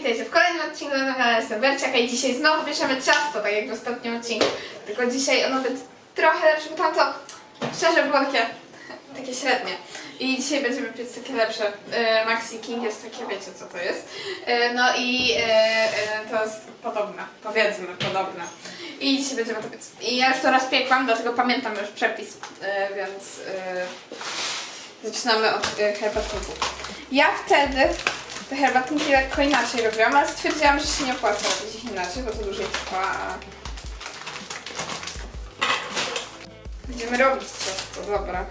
witajcie w kolejnym odcinku na kanale Jestem i dzisiaj znowu bierzemy ciasto, tak jak w ostatnim odcinku. Tylko dzisiaj ono będzie trochę lepsze, bo tamto szczerze było takie, takie średnie. I dzisiaj będziemy piec takie lepsze. E, Maxi King jest takie, wiecie co to jest. E, no i e, to jest podobne, powiedzmy podobne. I dzisiaj będziemy to piec. I ja już to raz piekłam, dlatego pamiętam już przepis, więc zaczynamy od herbatników. Ja wtedy te herbatniki lekko inaczej robiłam, ale stwierdziłam, że się nie opłaca robić ich inaczej, bo to dłużej trwa. Będziemy robić ciasto, dobra.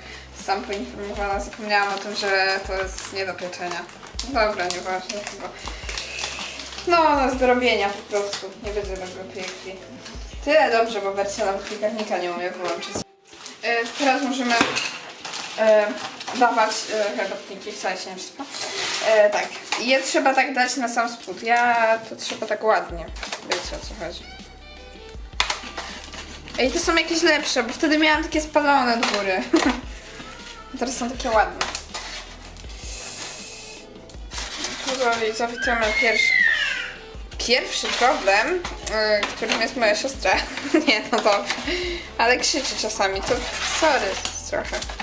Sam poinformowana, zapomniałam o tym, że to jest nie do pieczenia. Dobra, nieważne chyba. No, no zdrowienia po prostu. Nie będziemy go piekli. Tyle dobrze, bo wersja nawet piekarnika nie umie wyłączyć. E, teraz możemy e, dawać e, herbatniki w sensie wszystko. E, tak, je trzeba tak dać na sam spód. Ja to trzeba tak ładnie. Wiecie o co chodzi. Ej, to są jakieś lepsze, bo wtedy miałam takie spalone do góry. Teraz są takie ładne. Tutaj zawitamy pierwszy. Pierwszy problem, yy, którym jest moja siostra. Nie, no dobrze. Ale krzyczy czasami, to sorry trochę.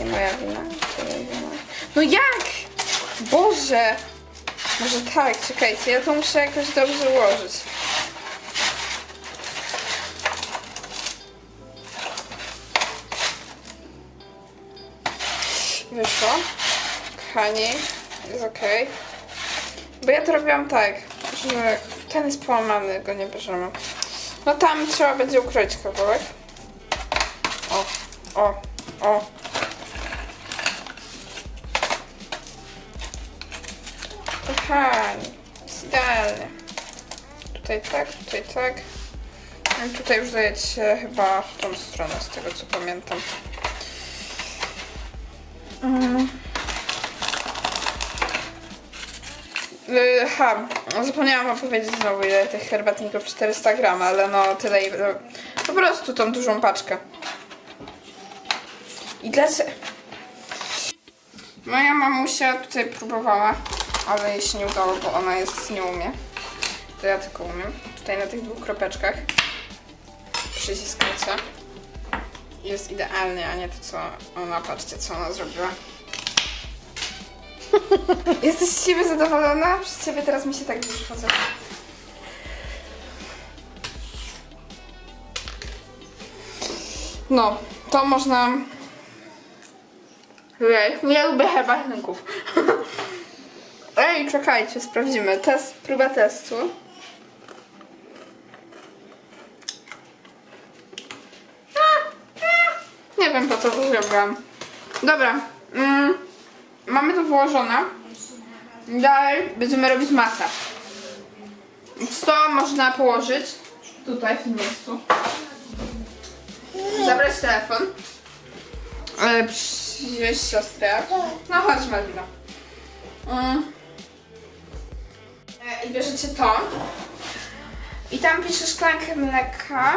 Nie moja wina. No jak? Boże! Może tak, czekajcie, ja to muszę jakoś dobrze ułożyć. Wyszło. Kochani, jest ok. Bo ja to robiłam tak, że ten jest połamany, go nie bierzemy. No tam trzeba będzie ukroić kawałek. O, o, o. Kochani, jest idealnie. Tutaj tak, tutaj tak. No i tutaj już dajecie chyba w tą stronę, z tego co pamiętam. Mm. Y, Ha, zapomniałam wam powiedzieć znowu ile tych herbatników 400 gram, ale no tyle ile- po prostu tą dużą paczkę. I dlaczego? Moja mamusia tutaj próbowała, ale jej się nie udało, bo ona jest, nie umie. To ja tylko umiem. Tutaj na tych dwóch kropeczkach przyciskacie. Jest idealnie, a nie to co ona, patrzcie co ona zrobiła. Jesteś z siebie zadowolona? Przez ciebie teraz mi się tak dużo chodzą. No, to można... Ej, nie lubię herbatników. Ej, czekajcie, sprawdzimy. Test, próba testu. Nie wiem po co to zrobiłam. Dobra. Mm, mamy to włożone. Dalej będziemy robić masę. Co można położyć? Tutaj w tym miejscu. Zabrać telefon. E, Przywieźć siostrę. No chodź Malwina. Mm. E, I bierzecie to. I tam pisze szklankę mleka.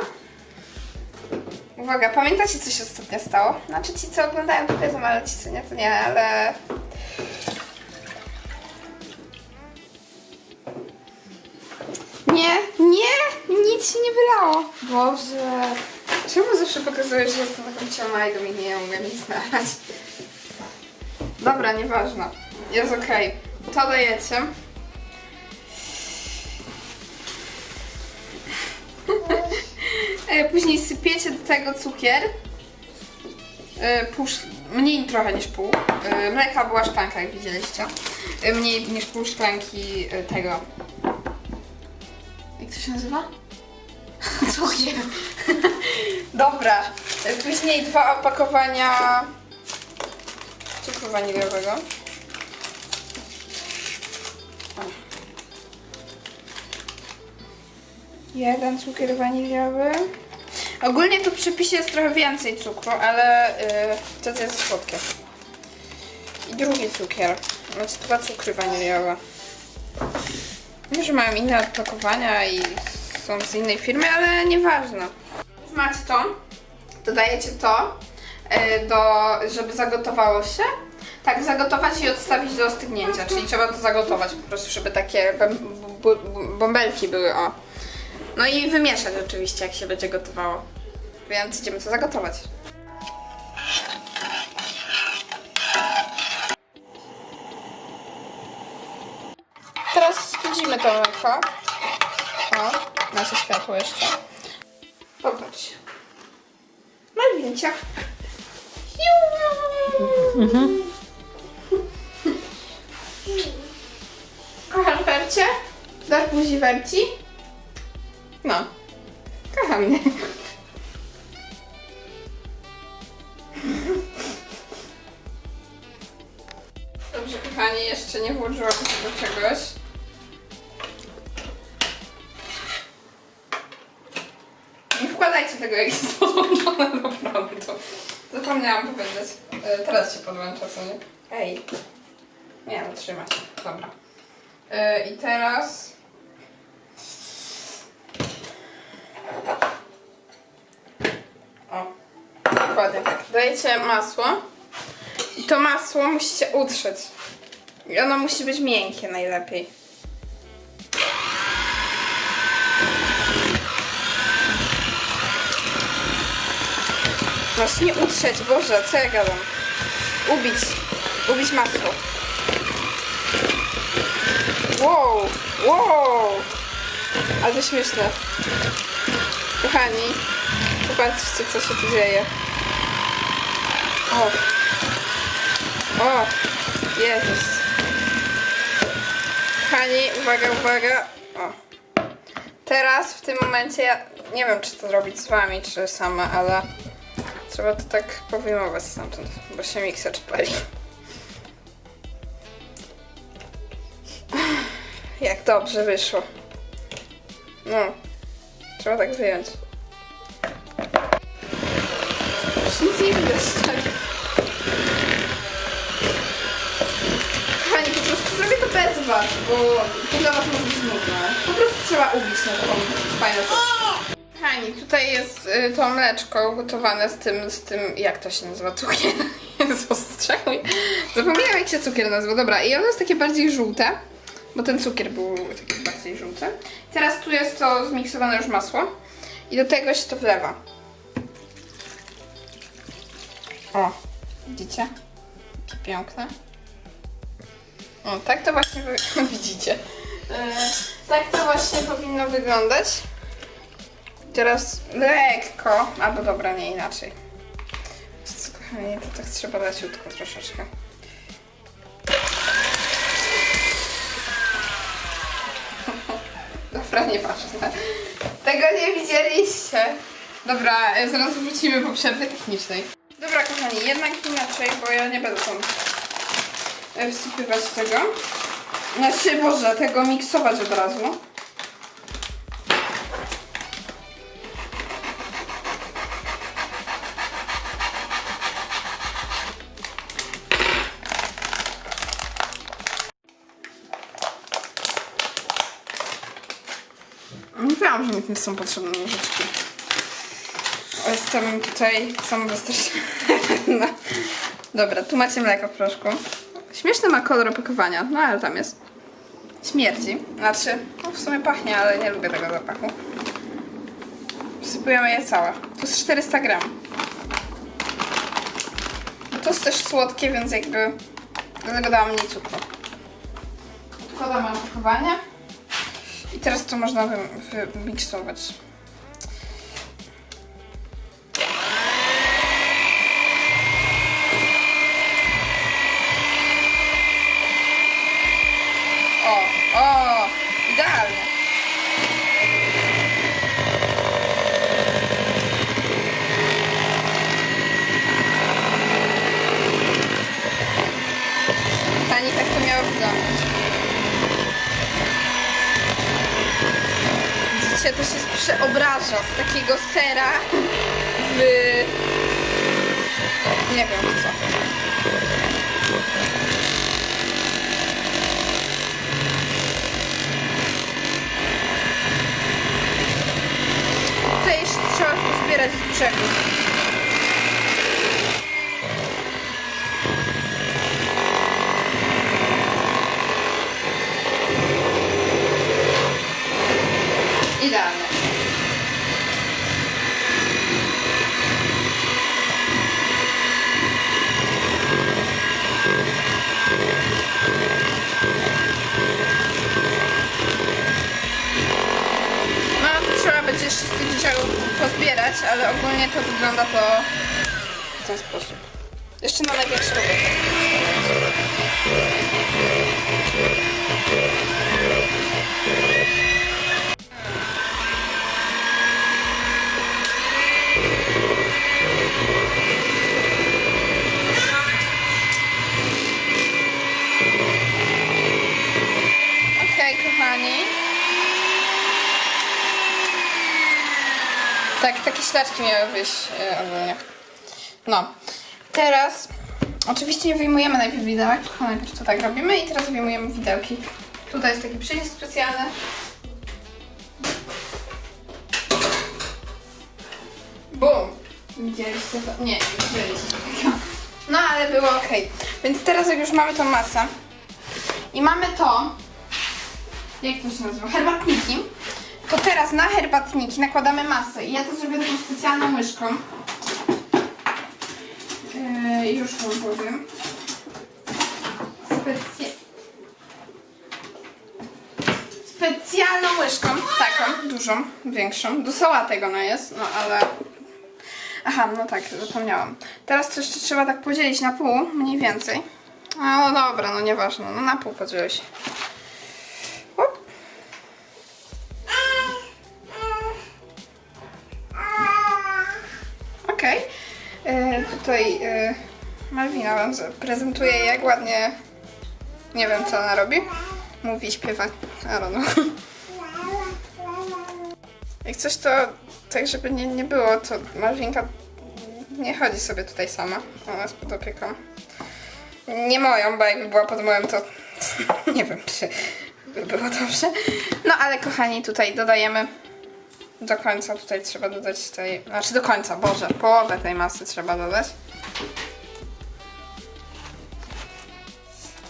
Uwaga, pamiętacie co się ostatnio stało? Znaczy ci co oglądają to wiedzą, ale ci co nie to nie, ale... Nie, nie, nic się nie wylało. Boże. Czemu zawsze pokazujesz, że jestem taką ciamajdą i nie umiem nic znaleźć? Dobra, nieważne. Jest okej. To dajecie. Tego cukier. Sz- mniej trochę niż pół. E, Mleka była szklanka, jak widzieliście. E, Mniej niż pół szklanki tego. Jak to się nazywa? Cukier. Dobra. Później dwa opakowania cukru waniliowego. Jeden cukier waniliowy. Ogólnie tu w przepisie jest trochę więcej cukru, ale yy, to jest słodkie. I drugi cukier. Znaczy dwa cukry waniliowe. Wiem, że mają inne opakowania i są z innej firmy, ale nieważne. Już macie to, dodajecie to, yy, do, żeby zagotowało się. tak zagotować i odstawić do ostygnięcia, czyli trzeba to zagotować po prostu, żeby takie bąbelki były, o. No i wymieszać oczywiście, jak się będzie gotowało. Więc idziemy to zagotować. Teraz studzimy to mleko. O, nasze światło jeszcze. Popatrz. Malwincia. Kochasz Wercie? Dasz buzi Werci? No. Kocha mnie. Dobrze, kochani, jeszcze nie włożyłam do czegoś. Nie wkładajcie tego, jak jest podłączone do prądu. Zapomniałam powiedzieć. E, teraz się podłącza, co nie? Ej. Nie, no trzyma się. Dobra. E, I teraz... O. Dokładnie masło. I to masło musicie utrzeć. I ono musi być miękkie najlepiej. Masz utrzeć, Boże, co ja gadam? Ubić. Ubić masło. Wow, wow. Ale śmieszne. Kochani, popatrzcie, co się tu dzieje. O. O. Jezus. Kochani, uwaga, uwaga. O. Teraz w tym momencie ja nie wiem, czy to robić z wami, czy sama, ale trzeba to tak powyjmować stamtąd, bo się mikser pali. Jak dobrze wyszło. No, trzeba tak wyjąć. Nic nie widać, tak. Kochani, po prostu was, bo to dla was może być nudne. Po prostu trzeba ubić na taką fajną rzecz. Kochani, tutaj jest y, to mleczko gotowane z tym, z tym, jak to się nazywa, cukier. Jezus, czemu? Zapomniałam jak się cukier nazywa. Dobra, i ono jest takie bardziej żółte, bo ten cukier był taki bardziej żółty. Teraz tu jest to zmiksowane już masło i do tego się to wlewa. O, widzicie? Jakie piękne. O, tak to właśnie widzicie. E, tak to właśnie powinno wyglądać. Teraz lekko, albo dobra, nie inaczej. Co, kochani, to tak trzeba leciutko troszeczkę. Dobra, nieważne. Tego nie widzieliście. Dobra, e, zaraz wrócimy po przerwie technicznej. Dobra, kochani, jednak inaczej, bo ja nie będę e, wsypywać tego. Znaczy, Boże, tego miksować od razu. Mówiłam, że mi nie są potrzebne nożyczki. Jestem tutaj samowystarczalna. No. Dobra, tu macie mleko w proszku. Śmieszny ma kolor opakowania, no ale tam jest. Śmierdzi. Znaczy, no w sumie pachnie, ale nie lubię tego zapachu. Wsypujemy je całe. To jest 400 gram. To jest też słodkie, więc jakby dlatego dałam mniej cukru. Wkładamy opakowanie. I teraz to można wy- wymiksować. O, o, idealnie. Pani tak to miało wyglądać. Widzicie, to się przeobraża z takiego sera w... Nie wiem co. Tutaj jeszcze pozbierać z brzegu. Trochę pozbierać, ale ogólnie to wygląda to w ten sposób. Jeszcze na największego. Okej, kochani. Tak, takie ślaczki miały wyjść yy, ogólnie. No. Teraz oczywiście nie wyjmujemy najpierw widełek, tylko najpierw to tak robimy i teraz wyjmujemy widełki. Tutaj jest taki przycisk specjalny. Bum! Widzieliście to? Nie, nie widzieliście tego. No ale było ok. Więc teraz jak już mamy tą masę i mamy to, jak to się nazywa? Herbatniki. To teraz na herbatniki nakładamy masę. I ja to zrobię taką specjalną łyżką. Yy, już wam powiem. Specy... Specjalną łyżką, taką, dużą, większą. Do sałatek ona jest, no ale... Aha, no tak, zapomniałam. Teraz jeszcze trzeba tak podzielić na pół, mniej więcej. A, no dobra, no nieważne, no na pół podzielić. Malwina wam prezentuje jak ładnie, nie wiem co ona robi. Mówi, śpiewa. I don't. Jak coś to, tak żeby nie, nie było, to Malwinka nie chodzi sobie tutaj sama. Ona jest pod opieką. Nie moją, bo jakby była pod moją, to nie wiem, czy by było dobrze. No ale kochani, tutaj dodajemy do końca, tutaj trzeba dodać tej, znaczy do końca, Boże, połowę tej masy trzeba dodać.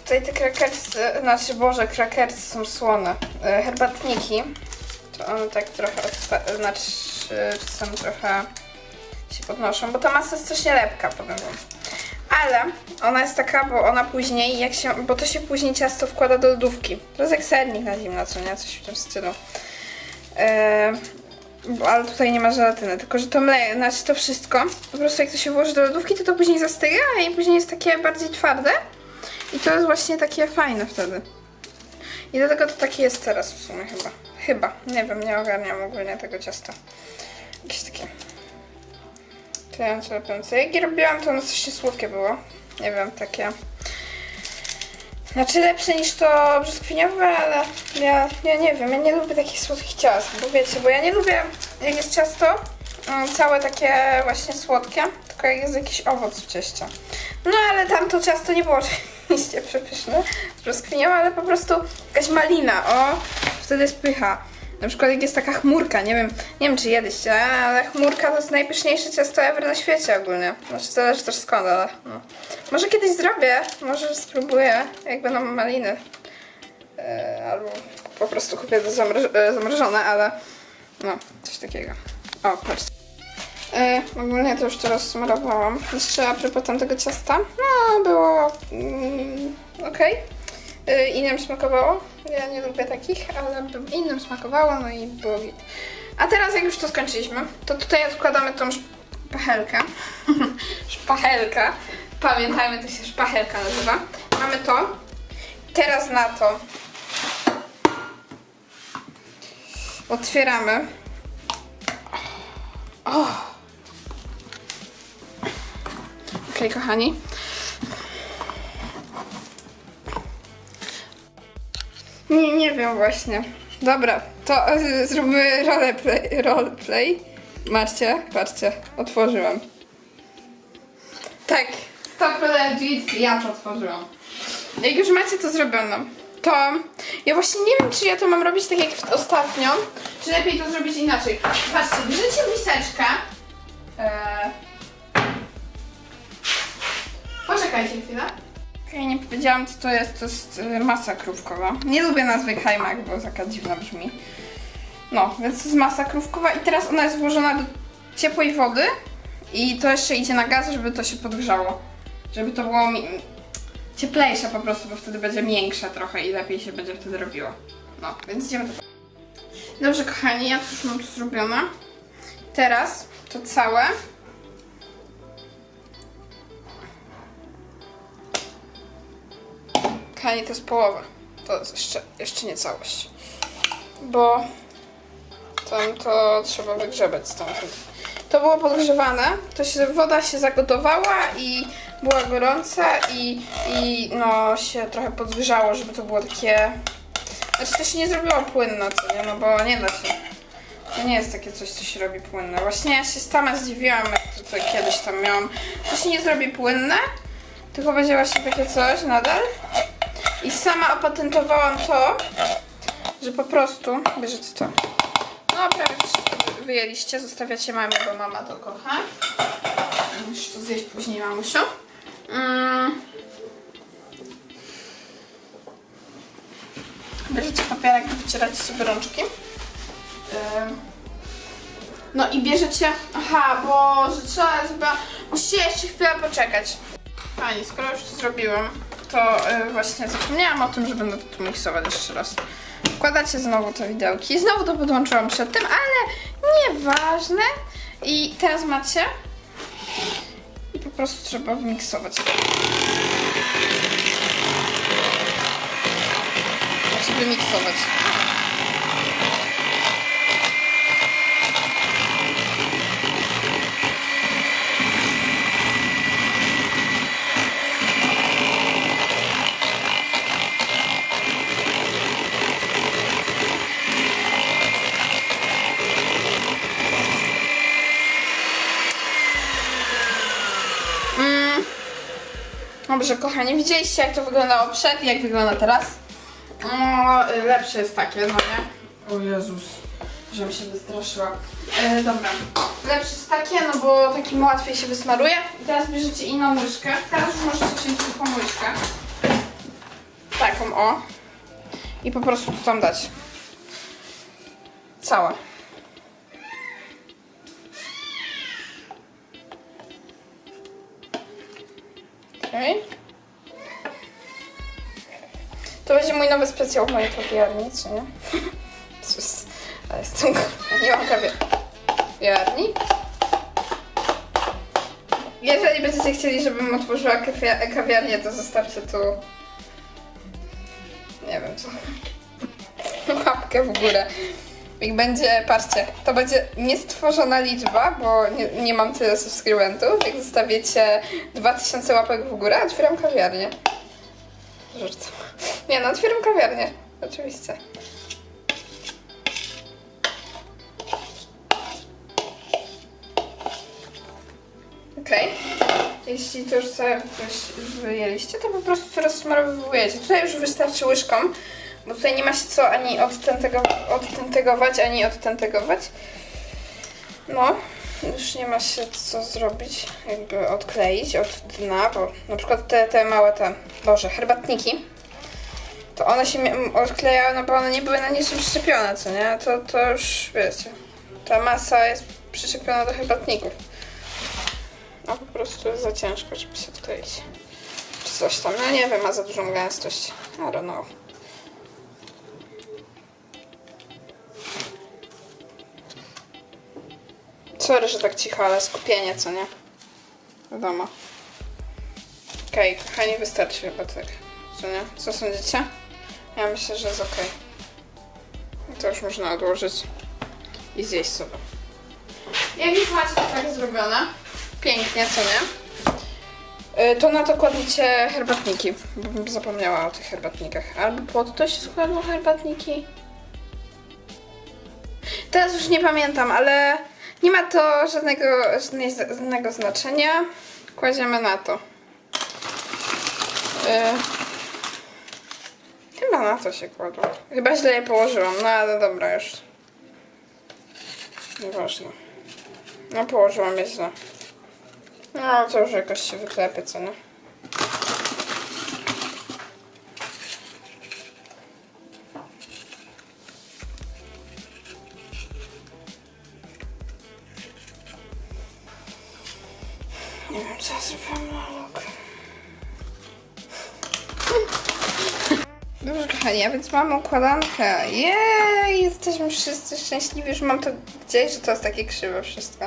Tutaj te krakersy, znaczy Boże, krakersy są słone. E, Herbatniki, to one tak trochę, znaczy czasem trochę się podnoszą, bo ta masa jest strasznie lepka, powiem wam. Ale ona jest taka, bo ona później, jak się, bo to się później ciasto wkłada do lodówki. To jest jak sernik na zimno, co nie? Coś w tym stylu. Eee, bo, ale tutaj nie ma żelatyny, tylko że to mle, znaczy to wszystko, po prostu jak to się włoży do lodówki, to to później zastyga i później jest takie bardziej twarde. I to jest właśnie takie fajne wtedy. I dlatego to takie jest teraz w sumie chyba. Chyba. Nie wiem, nie ogarniam ogólnie tego ciasta. Jakieś takie klejące lepiące. Jak robiłam, to ono strasznie słodkie było. Nie wiem, takie... Znaczy lepsze niż to brzoskwiniowe, ale ja, ja nie wiem, ja nie lubię takich słodkich ciast, bo wiecie, bo ja nie lubię jak jest ciasto mm, całe takie właśnie słodkie, tylko jak jest jakiś owoc w cieście. No ale tam to ciasto nie było oczywiście przepyszne z ale po prostu jakaś malina, o, wtedy jest pycha. Na przykład jak jest taka chmurka, nie wiem, nie wiem czy jedliście, ale chmurka to jest najpyszniejsze ciasto ever na świecie ogólnie. Znaczy zależy też skąd, ale no. Może kiedyś zrobię, może spróbuję, jak będą maliny. E, albo po prostu kupię to zamroż- e, zamrożone, ale no, coś takiego. O, patrzcie. E, ogólnie to już teraz smarowałam. Jeszcze a propos tamtego ciasta. No, było mm, okej. E, innym smakowało. Ja nie lubię takich, ale innym smakowało, no i było git. A teraz jak już to skończyliśmy, to tutaj odkładamy tą szpachelkę. szpachelka. Pamiętajmy, to się szpachelka nazywa. Mamy to. Teraz na to otwieramy. Okej, kochani. Nie, nie wiem właśnie. Dobra, to y, zróbmy roleplay. roleplay. Macie, patrzcie, otworzyłam. Tak, 100% git, ja to otworzyłam. Jak już macie to zrobione, to ja właśnie nie wiem, czy ja to mam robić tak jak ostatnio, czy lepiej to zrobić inaczej. Patrzcie, bierzecie miseczkę. Eee, Poczekajcie chwilę. Okej, nie powiedziałam co to jest, to jest y, masa krówkowa. Nie lubię nazwy kajmak, bo taka dziwna brzmi. No, więc to jest masa krówkowa i teraz ona jest włożona do ciepłej wody i to jeszcze idzie na gaz, żeby to się podgrzało. Żeby to było mi- cieplejsze po prostu, bo wtedy będzie miększe trochę i lepiej się będzie wtedy robiło. No, więc idziemy to. Dobrze, kochani, ja już mam to zrobione. Teraz to całe. Kani to jest połowa. To jest jeszcze, jeszcze nie całość. Bo tam to trzeba wygrzebać stamtąd. To było podgrzewane, to się, woda się zagotowała i była gorąca i, i no się trochę podgrzało, żeby to było takie... Znaczy to się nie zrobiło płynne, co nie? No bo nie da się. To nie jest takie coś, co się robi płynne. Właśnie ja się sama zdziwiłam, jak to, to kiedyś tam miałam. To się nie zrobi płynne, tylko będzie właśnie takie coś nadal. I sama opatentowałam to, że po prostu bierzecie to. No prawie wszystko wy- wyjęliście, zostawiacie mamie, bo mama to kocha. Musisz to zjeść później, mamusiu. Mm. Bierzecie papierek, wycieracie sobie rączki. No i bierzecie. Aha, bo że trzeba, żeby. Musicie jeszcze chwilę poczekać. Pani, skoro już to zrobiłam, to y, właśnie zapomniałam o tym, że będę to tu miksować jeszcze raz. Wkładacie znowu te widełki. Znowu to podłączyłam przed tym, ale nieważne. I teraz macie. I po prostu trzeba wymiksować. Znaczy wymiksować. Dobrze, kochani, widzieliście jak to wyglądało przed i jak wygląda teraz? O, y, lepsze jest takie, no nie? O Jezus, żebym się wystraszyła. E, dobra, lepsze jest takie, no bo takim łatwiej się wysmaruje. I teraz bierzecie inną łyżkę. Teraz już możecie wziąć zwykłą łyżkę. Taką, o. I po prostu tu tam dać. Całe. Okej. To będzie mój nowy specjał w mojej kawiarni, co nie? Jezus, ale jestem... Nie mam kawiarni. Jeżeli będziecie chcieli, żebym otworzyła kawia- kawiarnię, to zostawcie tu... Nie wiem co. Łapkę w górę. Jak będzie, patrzcie, to będzie niestworzona liczba, bo nie, nie mam tyle subskrybentów. Jak zostawicie 2000 łapek w górę, otwieram kawiarnię. Nie no, otwieram kawiarnię. Oczywiście. Okej. Jeśli to już sobie wyjęliście, to po prostu rozsmarowujecie. Tutaj już wystarczy łyżką, bo tutaj nie ma się co ani odtentego, odtentegować, ani odtentegować. No, już nie ma się co zrobić, jakby odkleić od dna, bo na przykład te, te małe te, boże, herbatniki, to one się odklejały, no bo one nie były na niczym przyczepione, co nie? To, to już, wiecie, ta masa jest przyczepiona do herbatników. A po prostu jest za ciężko, żeby się odkleić. Czy coś tam, no nie wiem, ma za dużą gęstość. I don't know. Sorry, że tak cicho, ale skupienie, co nie? Wiadomo. Okej, kochani, wystarczy chyba tak. Co nie? Co sądzicie? Ja myślę, że jest okej. To już można odłożyć i zjeść sobie. Jak już macie to tak zrobione, pięknie, co nie? Y, To na to kładziecie herbatniki, zapomniała o tych herbatnikach. Albo pod to się składło herbatniki. Teraz już nie pamiętam, ale nie ma to żadnego, żadnego znaczenia. Kładziemy na to. Y, Chyba na to się kładło. Chyba źle je położyłam, no ale dobra już. Nieważne. No położyłam je źle. No to już jakoś się wyklepie, co? Nie więc mamy układankę. Jej, jesteśmy wszyscy szczęśliwi, że mam to gdzieś, że to jest takie krzywe wszystko.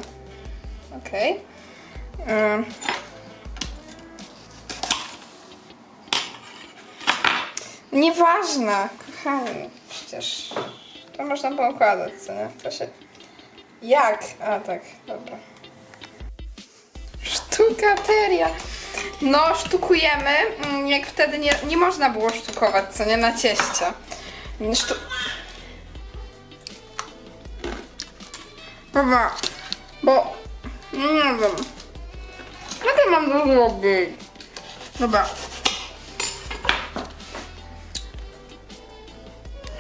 Okej. Ym. Nieważne, kochani, przecież to można było układać, co nie? To się... Jak? A tak, dobra. Sztukateria. No, sztukujemy, mm, jak wtedy nie, nie można było sztukować, co nie, na cieście. Sztu... Bo... Nie wiem. Jak ja mam to zrobić? Dobra.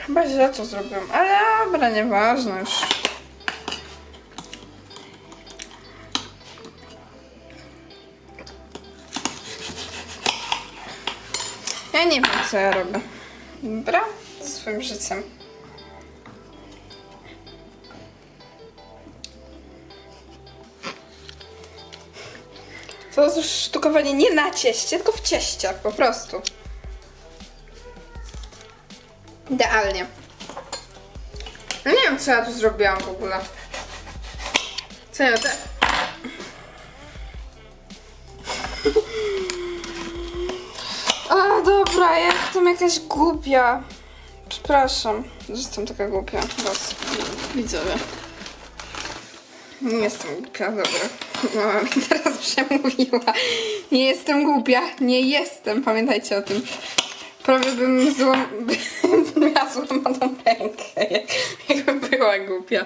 Chyba źle to zrobiłam, ale dobra, nieważne już. Ja nie wiem, co ja robię. Dobra? Swoim życiem. To jest sztukowanie nie na cieście, tylko w cieście, po prostu. Idealnie. No nie wiem, co ja tu zrobiłam w ogóle. Co ja te... dobra, ja jestem jakaś głupia. Przepraszam, że jestem taka głupia. Was, widzowie. Nie jestem głupia, dobra. Mama mi teraz przemówiła. Nie jestem głupia, nie jestem, pamiętajcie o tym. Prawie bym złam... miała złamaną rękę, jak, jakby była głupia.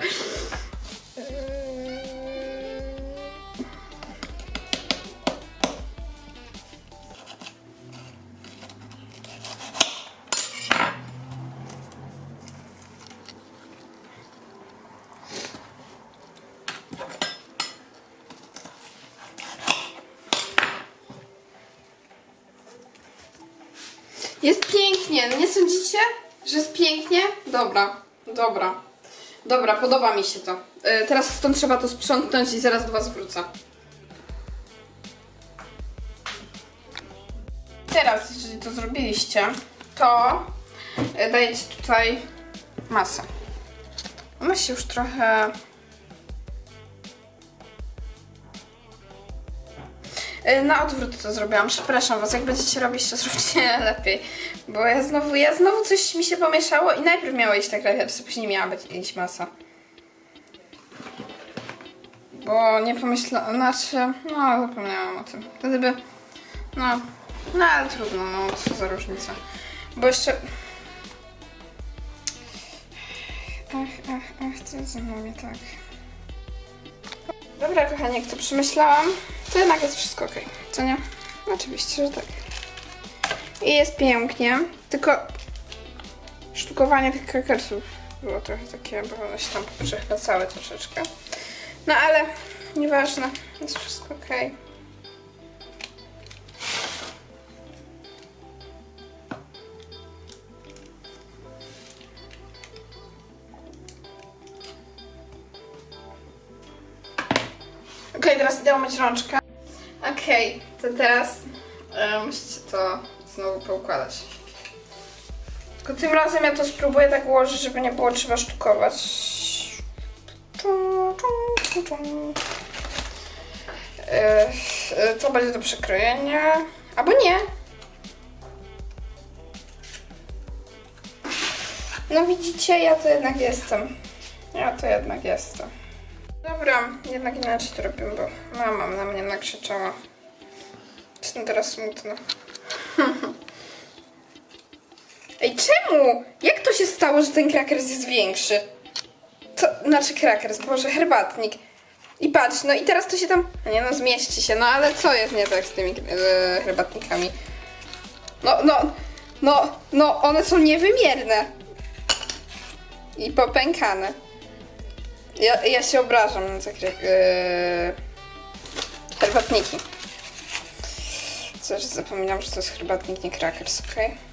Dobra, dobra. Dobra, podoba mi się to. E, teraz stąd trzeba to sprzątnąć i zaraz do Was wrócę. Teraz, jeżeli to zrobiliście, to e, dajecie tutaj masę. Ona się już trochę Y, Na odwrót to zrobiłam. Przepraszam was, jak będziecie robić, to zróbcie lepiej. Bo ja znowu, ja znowu coś mi się pomieszało i najpierw miała iść tak rehersa, później miała być iść masa. Bo nie pomyślałam, znaczy, no zapomniałam o tym. Wtedy by, no, no ale trudno, no co za różnica. Bo jeszcze... Ach, ach, ach, co ze mną tak. Dobra, kochani, jak to przemyślałam, to jednak jest wszystko ok. Co nie? Oczywiście, że tak. I jest pięknie, tylko sztukowanie tych krakersów było trochę takie, bo one się tam przechlecały troszeczkę. No ale nieważne, jest wszystko ok. Okej, teraz idę umyć rączkę. Okej, to teraz e, musicie to znowu poukładać. Tylko tym razem ja to spróbuję tak ułożyć, żeby nie było trzeba sztukować. E, e, to będzie do przekrojenia. Albo nie. No widzicie, ja to jednak jestem. Ja to jednak jestem. Dobra, jednak inaczej to robimy, bo mama na mnie nakrzyczała. Jestem teraz smutna. Ej, czemu? Jak to się stało, że ten krakers jest większy? Co? Znaczy krakers, boże, herbatnik. I patrz, no i teraz to się tam... Nie no, zmieści się, no ale co jest nie tak z tymi e, herbatnikami? No, no, no, no, one są niewymierne. I popękane. Ja, ja się obrażam na takie yy, herbatniki. Coś zapominam, że to jest herbatnik, nie crackers, okej?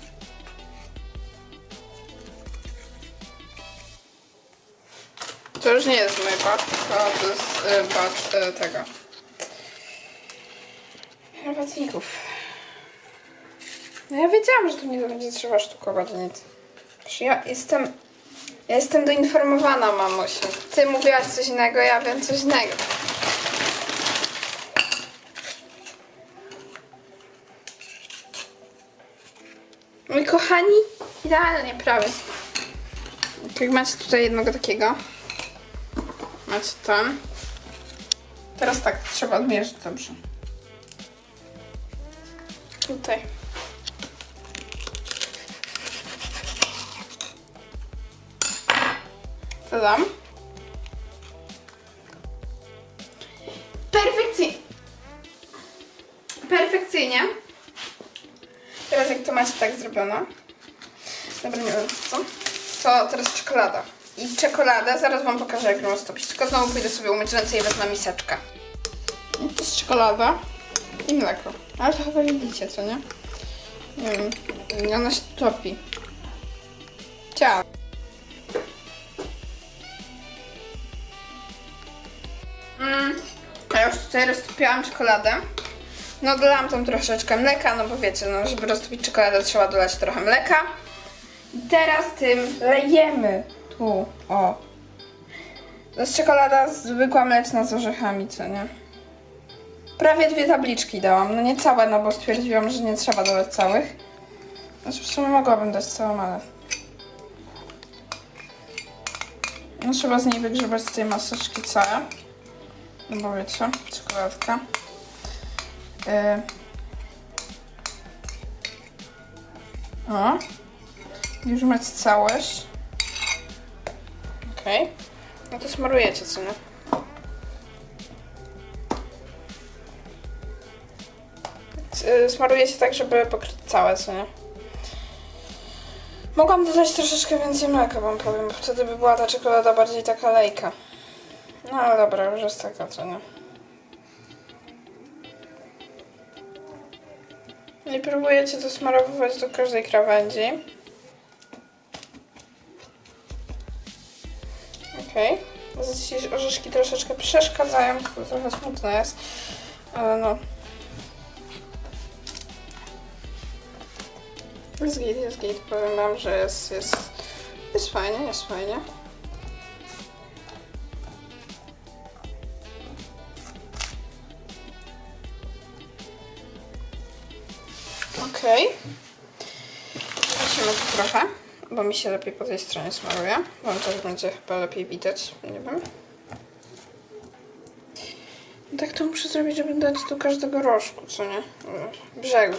To już nie jest mój bat, tylko to jest yy, bat yy, tego. Herbatników. No ja wiedziałam, że tu nie będzie trzeba sztukować nic. Przecież ja jestem... Ja jestem doinformowana, mamusiu. Ty mówiłaś coś innego, ja wiem coś innego. Moi kochani, idealnie prawie. Jak macie tutaj jednego takiego, macie ten. Teraz tak, trzeba odmierzyć dobrze. Tutaj. Co dam? Perfekcyjnie. Perfekcyjnie. Teraz jak to macie tak zrobione. Dobra, nie wiem co. To teraz czekolada. I czekoladę, zaraz wam pokażę jak ją roztopić. Tylko znowu pójdę sobie umyć ręce i wezmę miseczkę. I to jest czekolada i mleko. Ale to chyba widzicie, co nie? Nie wiem. Ona się topi. Ciao. Mm. Ja już tutaj roztopiłam czekoladę. No dolałam tam troszeczkę mleka, no bo wiecie, no żeby roztopić czekoladę trzeba dolać trochę mleka. I teraz tym lejemy o. To jest czekolada zwykła mleczna z orzechami, co nie? Prawie dwie tabliczki dałam, no nie całe, no bo stwierdziłam, że nie trzeba dodać całych. Znaczy w sumie mogłabym dać całą, ale... No trzeba z niej wygrzebać z tej maseczki całe. No bo wiecie, czekoladka. Yy. O. Już macie całość. Okej. No to smarujecie, co nie? S- Smarujecie tak, żeby pokryć całe, co nie? Mogłam dodać troszeczkę więcej mleka, wam powiem, bo wtedy by była ta czekolada bardziej taka lejka. No ale dobra, już jest taka, co nie? I próbujecie to smarowywać do każdej krawędzi. Okej. Okay. Dzisiaj orzeszki troszeczkę przeszkadzają, trochę smutne jest, ale no. Jest git, jest git. Powiem wam, że jest, jest, jest fajnie, jest fajnie. Okej. Zobaczymy tu trochę, bo mi się lepiej po tej stronie smaruje. Wam też będzie chyba lepiej widać, nie wiem. Tak to muszę zrobić, żeby dać do każdego rożku, co nie? Brzegu.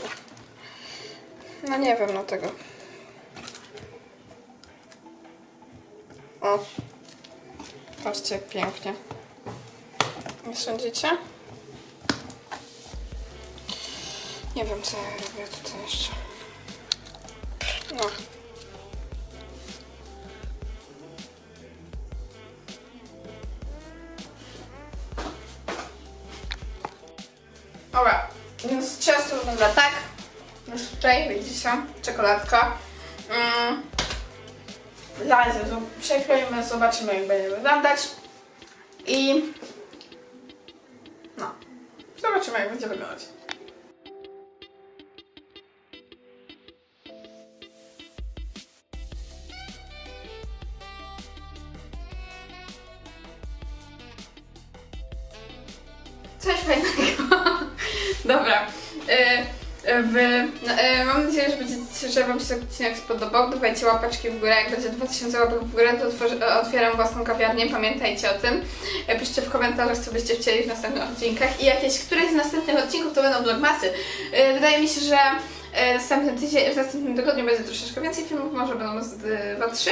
No nie wiem, no tego. O. Patrzcie, jak pięknie. Nie sądzicie? Nie wiem, co ja robię tutaj jeszcze. No. Więc ciasto wygląda tak. Już tutaj widzicie, czekoladka. Mm. Ją przekroimy, zobaczymy jak będzie wyglądać. I... No. Zobaczymy jak będzie wyglądać. Coś fajnego. Dobra. Y, w, no, y, mam nadzieję, że, będziecie, że Wam się odcinek spodobał. Dawajcie łapeczki w górę. Jak będzie 2000 łapek w górę, to otwieram własną kawiarnię. Pamiętajcie o tym. Piszcie w komentarzach, co byście chcieli w następnych odcinkach. I jakieś któreś z następnych odcinków to będą vlogmasy. Wydaje mi się, że następny tydzień, w następnym tygodniu będzie troszeczkę więcej filmów, może będą z 2-3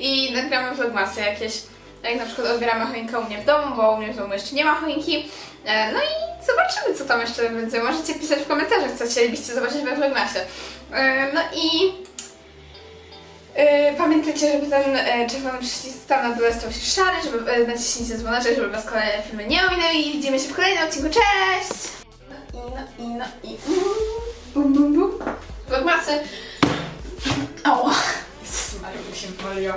i nagramy vlogmasy jakieś. Jak na przykład odbieramy choinkę u mnie w domu, bo u mnie w domu jeszcze nie ma choinki. E, No i zobaczymy, co tam jeszcze będzie. Możecie pisać w komentarzach, co chcielibyście zobaczyć we vlogmasie. E, No i e, pamiętajcie, żeby ten e, czerwony przycisk tam na dole stał się szary, żeby e, naciśnijcie dzwoneczek, żeby was kolejne filmy nie ominęły i widzimy się w kolejnym odcinku. Cześć! No i, no i, no i... Bum, bum, bum. Vlogmasy. Ała! Jezus Maria, mi się poliło.